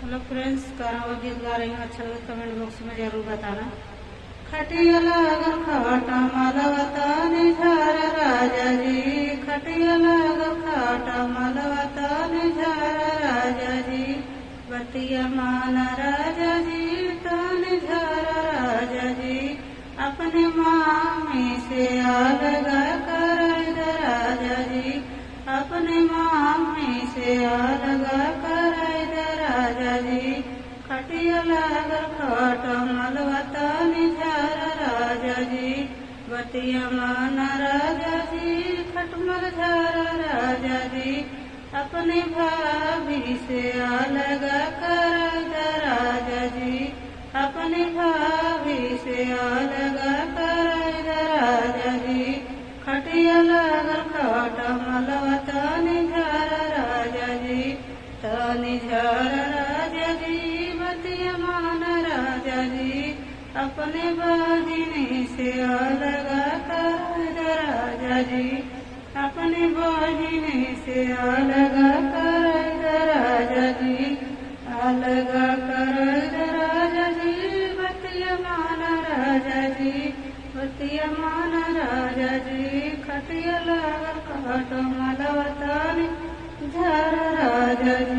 Hello friends गाना और गीत गा रही हूँ अच्छा लगे कमेंट बॉक्स में ज़रूर बताना। खटिया लागल खाटा मालवता निझार राजा जी। खटिया लागल खाटा मालवता निझार राजा जी। बतिया माना राजा जी तान झार राजा जी। अपने मामी से अलगा कर राजा जी। अपने मामी से अलगा कर राजा खटिया लागल खट मलवता निझार राजा जी बतिया मान राजा जी खटमल झार राजा जी अपने भाभी से अलगा कर राजा जी अपने भाभी से अलगा कर राजा जी खटिया लागल खट मलवता निझार राजा जी तानी झार राजा जी बतिया मान राजा जी अपने बहिनी से अलगा कर राजा जी अपने बहिनी से अलगा कर राजा जी अलगा कर राजा जी बतिया मान राजा जी बतिया मान राजा जी खटिया लागल काट मलवतानी झर राजा जी